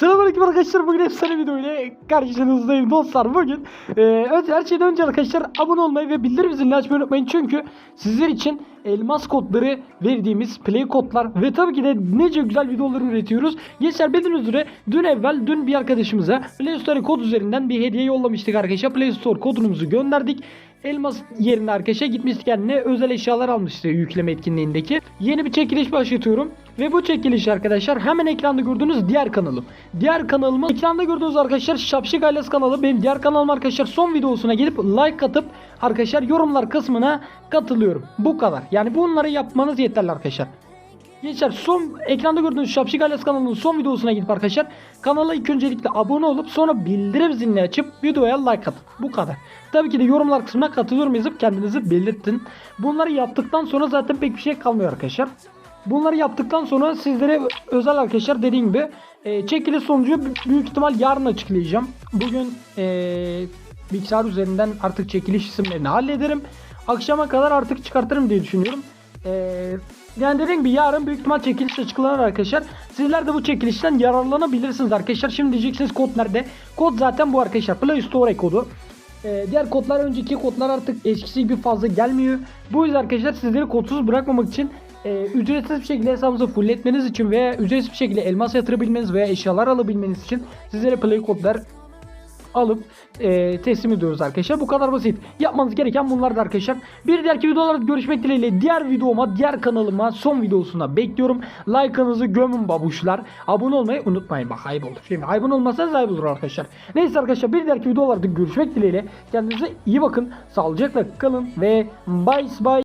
Selamünaleyküm arkadaşlar. Bugün efsane video ile karşınızdayım dostlar. Bugün e, önce her şeyden önce arkadaşlar abone olmayı ve bildirim zilini açmayı unutmayın. Çünkü sizler için elmas kodları verdiğimiz play kodlar ve tabii ki de nece güzel videolar üretiyoruz. Gençler bildiğiniz üzere dün evvel dün bir arkadaşımıza Play Store kod üzerinden bir hediye yollamıştık arkadaşlar. Play Store kodumuzu gönderdik Elmas yerine arkadaşa gitmiştik kendine özel eşyalar almıştı yükleme etkinliğindeki. Yeni bir çekiliş başlatıyorum. Ve bu çekiliş arkadaşlar hemen ekranda gördüğünüz diğer kanalım. Diğer kanalımı ekranda gördüğünüz arkadaşlar Şapşik Ailesi kanalı. Benim diğer kanalım arkadaşlar son videosuna gelip like atıp arkadaşlar yorumlar kısmına katılıyorum. Bu kadar. Yani bunları yapmanız yeterli arkadaşlar. Gençler son ekranda gördüğünüz Şapşik Ailesi kanalının son videosuna gidip arkadaşlar kanala ilk öncelikle abone olup sonra bildirim zilini açıp videoya like atın. Bu kadar. Tabii ki de yorumlar kısmına katılıyorum yazıp kendinizi belirtin. Bunları yaptıktan sonra zaten pek bir şey kalmıyor arkadaşlar. Bunları yaptıktan sonra sizlere özel arkadaşlar dediğim gibi e, çekiliş sonucu büyük ihtimal yarın açıklayacağım. Bugün e, bilgisayar üzerinden artık çekiliş isimlerini hallederim. Akşama kadar artık çıkartırım diye düşünüyorum. Ee, yani dediğim gibi yarın büyük ihtimal çekiliş açıklanır arkadaşlar. Sizler de bu çekilişten yararlanabilirsiniz arkadaşlar. Şimdi diyeceksiniz kod nerede? Kod zaten bu arkadaşlar. Play Store kodu. Ee, diğer kodlar önceki kodlar artık eskisi gibi fazla gelmiyor. Bu yüzden arkadaşlar sizleri kodsuz bırakmamak için e, ücretsiz bir şekilde hesabınızı fullletmeniz için veya ücretsiz bir şekilde elmas yatırabilmeniz veya eşyalar alabilmeniz için sizlere play kodlar alıp e, teslim ediyoruz arkadaşlar. Bu kadar basit. Yapmanız gereken bunlar da arkadaşlar. Bir diğerki videolarda görüşmek dileğiyle diğer videoma, diğer kanalıma son videosunda bekliyorum. Like'ınızı gömün babuşlar. Abone olmayı unutmayın. Bak ayıp olur. Şimdi abone olmazsanız ayıp olur arkadaşlar. Neyse arkadaşlar bir diğerki videolarda görüşmek dileğiyle. Kendinize iyi bakın. Sağlıcakla kalın ve bye bye.